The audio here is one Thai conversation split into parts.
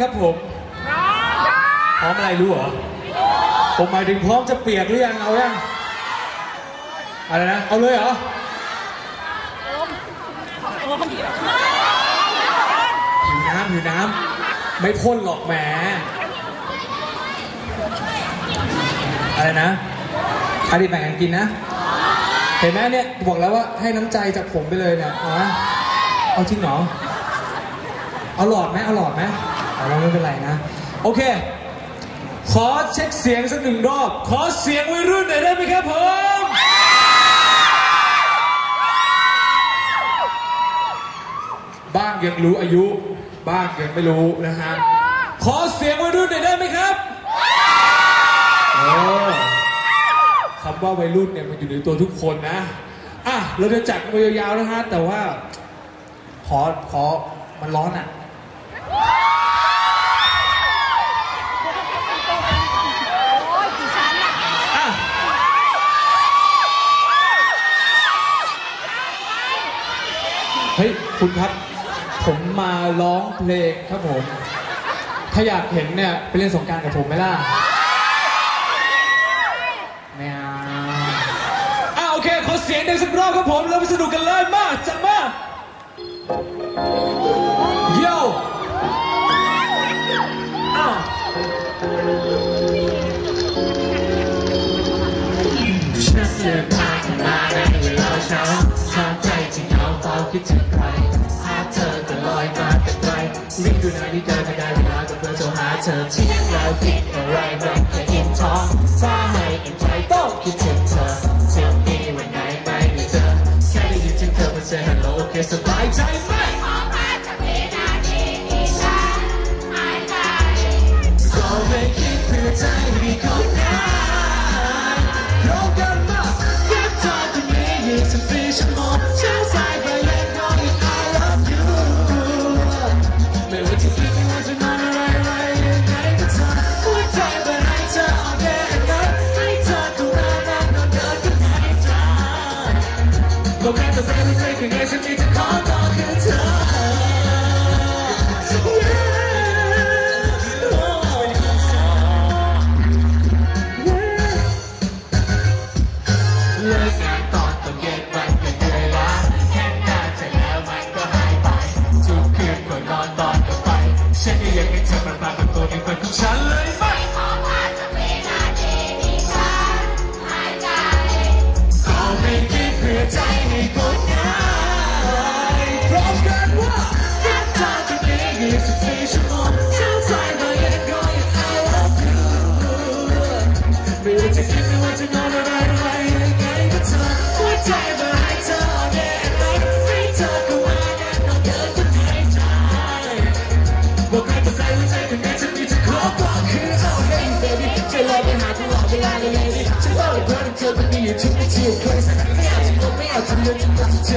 ครับผมพร้อมอะไรรู้เหรอผมหมายถึงพร้อมจะเปียกหรือยังเอายังอะไรนะเอาเลยเหรอหิวน้ำหิวน้ำไม่พ่นหรอกแหมอะไรนะใครดีแบ่งกันกินนะเห็นไหมเนี่ยบอกแล้วว่าให้น้ำใจจากผมไปเลยเนี่ยเอาไหมเอาจริงเหรอเอาหลอดไหมเอาหลอดไหม เอาไม่เป็นไรนะ โอเค ขอเช็คเสียงสักหนึ่งรอบ ขอเสียงวัยรุ่นหน่อยได้ไหมครับผมบ้างยังรู้อายุ บ้างยังไม่รู้นะฮะขอเสียงวัยรุ่นหน่อยได้ไหมครับโอ้คำว่าวัยรุ่นเนี่ยมันอยู่ในตัวทุกคนนะอะเราจะจัดมายาวๆนะฮะแต่ว่าขอขอมันร้อนอะ อะ เฮ้ย คุณครับ ผมมาร้องเพลงครับผม ถ้าอยากเห็นเนี่ยไปเล่นสงกรารกับผมไหมล่ะไม่เอาอะโอเคขอเสียงเด็กสักรอบครับผมแล้วไปสนุกกันเลย รีบดูนาฬิกาได้เวลาก็เพื่อโทรหาเธอที่เราคิดอะไรบ้างแค่อินท้องถ้าไม่อินใจต้องคิดถึงเธอเธอมีวันไหนไม่มีเธอแค่ได้ยินถึงเธอมาเจะฮัลโหลโอเคสบายใจไหม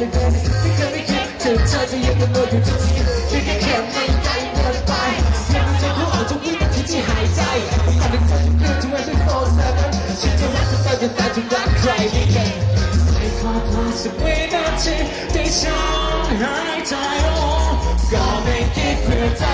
เลย baby ไม่เคยไม่คิดถึงเธอจะยังเป็นโลกอยู่ทุกทีเพียงแค่แค่ไม่ใจเดินไปยังจะพูดออกทุกวินาทีที่หายใจแต่เป็นเธอทุกคืนทุกวันทุกโซ่เธอฉันจะรักเธอไปจนตายจนรักใครไม่เก่งไม่ขอพลาดสักวินาทีที่ฉันหายใจโอ้ก็ไม่คิดเพื่อใจ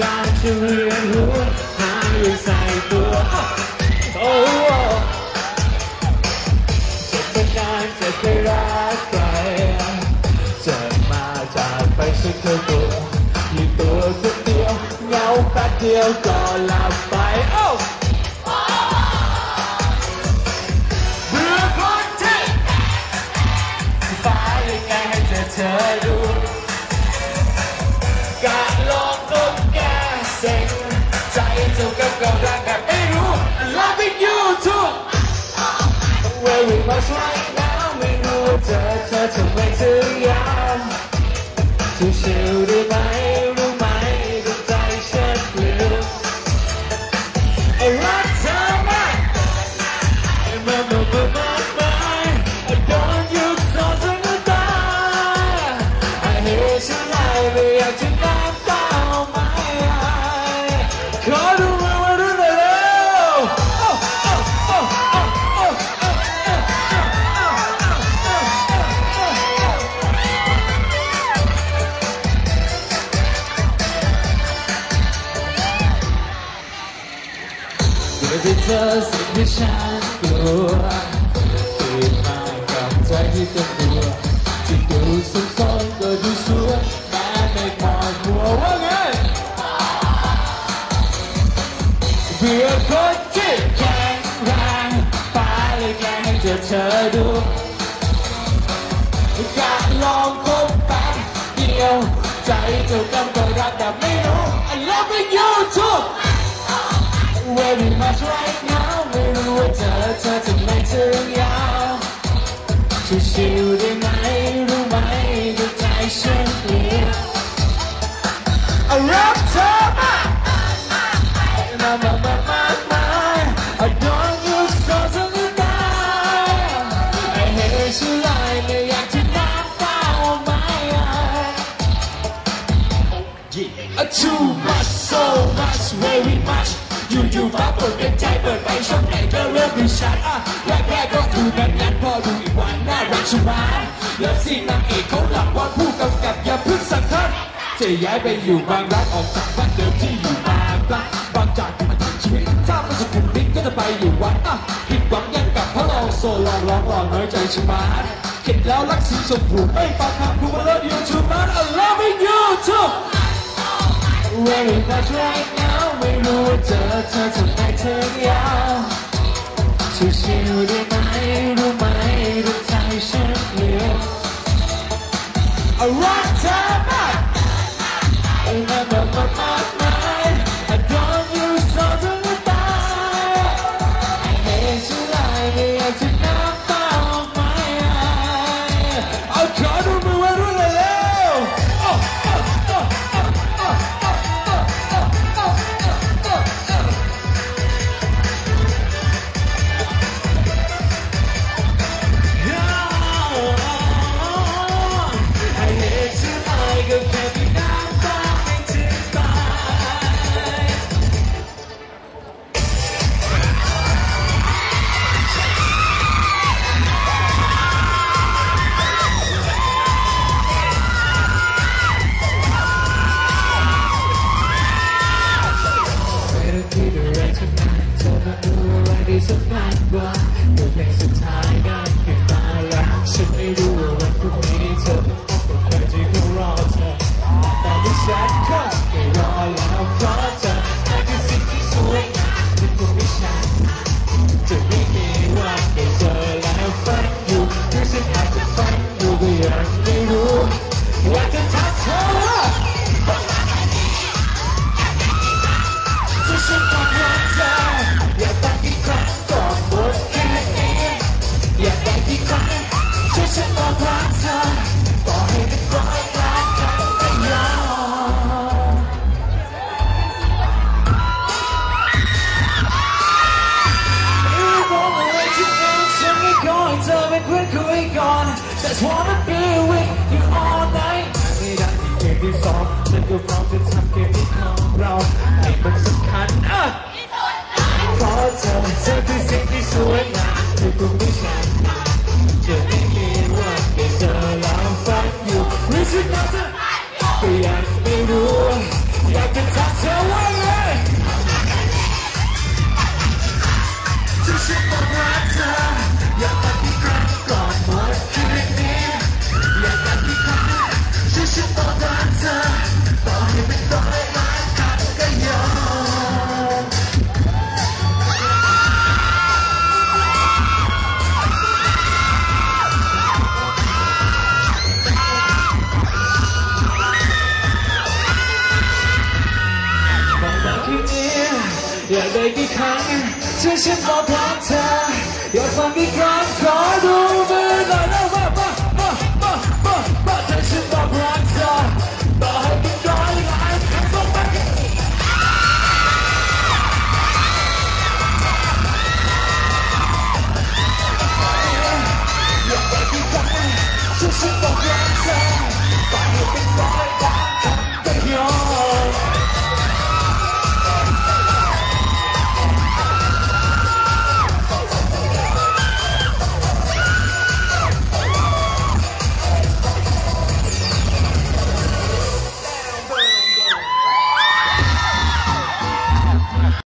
การจะเรียนรู้หาอยู่ใส่ตัวโอ้จะเป็นกาจะไปรักใครจะมาจากไปสักตัวอยู่ตัวคนเดียวเงาแป๊เดียวก็หลับ เจ้ากับกับรักแบบไม่รู้ loving you too very much right now ไม่รู้ว่าเธอเธอ ต็มตัวที่ดูสุขสนก็ดูสวยแม้ไม่พอหัวว่าไงเบื่อคนที่แข็งแรงฟ้าเลยแกล้งให้เจอเธอดูอยากลองคบแป๊บเดียว ใจเจ้ากำก็รักแบบไม่รู้ I love you too very much right now ไม่รู้ว่าเธอเธอจะไม่ถึงยาว ชิวๆได้ไหมรู้ไหมดวงใจฉันเปลี่ยนเอารักเธอมากมามามามามา I don't use so to the die I hate you like ไม่อยากจะน้ำตาออกมา A too much so much very much อยู่อยู่ฟ้าเปิดเป็นใจเปิดไปช่องไหนก็เริ่มดูชัดอะแรกแรกๆก็ดูแบบนั้นพอดู อีกวันน่ารักชมัดแล้วสินางเอกเขาหลับว่าผู้กำกับอย่าพึ่งสักทันจะย้ายไปอยู่บางรักออกจากบ้านเดิมที่อยู่บางรักบางจากที่มาทำชีวิตถ้าไมันสุขุมวิทก็จะไปอยู่วัดอะผิดหวังยังกับพระรองโซลองร้องรอน้อยใจชะมัดเห็นแล้วรักสีชมพูไม่ฟังคำพูดว่า love you too much I love you too Very much right now ไม่รู้เธอเธอทำไมถึงยาวชิวๆได้ไหมรู้ไหมดวงใจ ฉันเปลี่ย Just wanna be with you all night ไม่ได้ที่เกมที่สองฉันก็พร้อมจะทำเกมที่ ที่ฉันบอกรัก